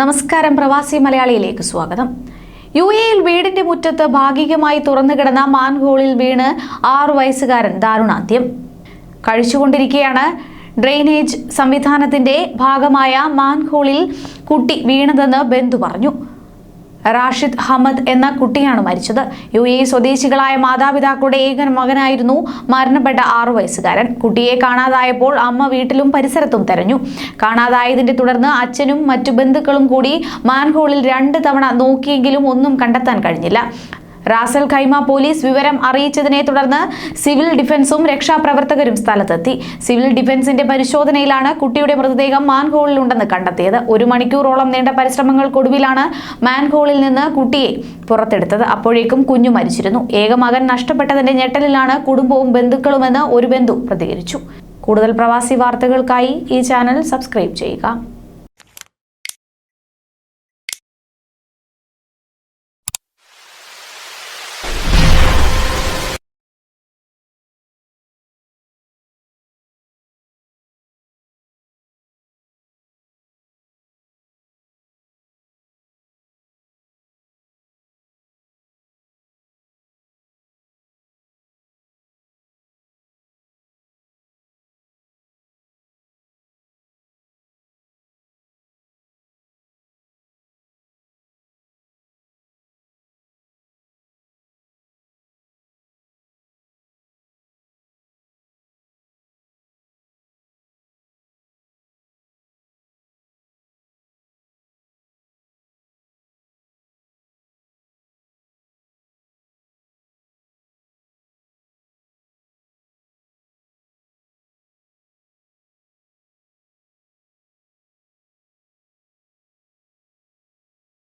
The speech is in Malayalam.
നമസ്കാരം പ്രവാസി മലയാളിയിലേക്ക് സ്വാഗതം. യു എയിൽ വീടിന്റെ മുറ്റത്ത് ഭാഗികമായി തുറന്നുകിടന്ന മാൻഹോളിൽ വീണ് ആറു വയസ്സുകാരൻ ദാരുണാന്ത്യം. കഴിച്ചുകൊണ്ടിരിക്കെയാണ് ഡ്രെയിനേജ് സംവിധാനത്തിന്റെ ഭാഗമായ മാൻഹോളിൽ കുട്ടി വീണതെന്ന് ബന്ധു പറഞ്ഞു. റാഷിദ് ഹമ്മദ് എന്ന കുട്ടിയാണ് മരിച്ചത്. യു എ സ്വദേശികളായ മാതാപിതാക്കളുടെ ഏകൻ മകനായിരുന്നു മരണപ്പെട്ട ആറു വയസ്സുകാരൻ. കുട്ടിയെ കാണാതായപ്പോൾ അമ്മ വീട്ടിലും പരിസരത്തും തെരഞ്ഞു. കാണാതായതിന്റെ തുടർന്ന് അച്ഛനും മറ്റു ബന്ധുക്കളും കൂടി മാൻഹോളിൽ രണ്ട് തവണ നോക്കിയെങ്കിലും ഒന്നും കണ്ടെത്താൻ കഴിഞ്ഞില്ല. റാസൽ ഖൈമ പോലീസ് വിവരം അറിയിച്ചതിനെ തുടർന്ന് സിവിൽ ഡിഫൻസും രക്ഷാപ്രവർത്തകരും സ്ഥലത്തെത്തി. സിവിൽ ഡിഫൻസിന്റെ പരിശോധനയിലാണ് കുട്ടിയുടെ മൃതദേഹം മാൻഹോളിൽ ഉണ്ടെന്ന് കണ്ടെത്തിയത്. ഒരു മണിക്കൂറോളം നീണ്ട പരിശ്രമങ്ങൾക്കൊടുവിലാണ് മാൻഹോളിൽ നിന്ന് കുട്ടിയെ പുറത്തെടുത്തത്. അപ്പോഴേക്കും കുഞ്ഞു മരിച്ചിരുന്നു. ഏക മകൻ നഷ്ടപ്പെട്ടതിന്റെ ഞെട്ടലിലാണ് കുടുംബവും ബന്ധുക്കളുമെന്ന് ഒരു ബന്ധു പ്രതികരിച്ചു. കൂടുതൽ പ്രവാസി വാർത്തകൾക്കായി ഈ ചാനൽ സബ്സ്ക്രൈബ് ചെയ്യുക.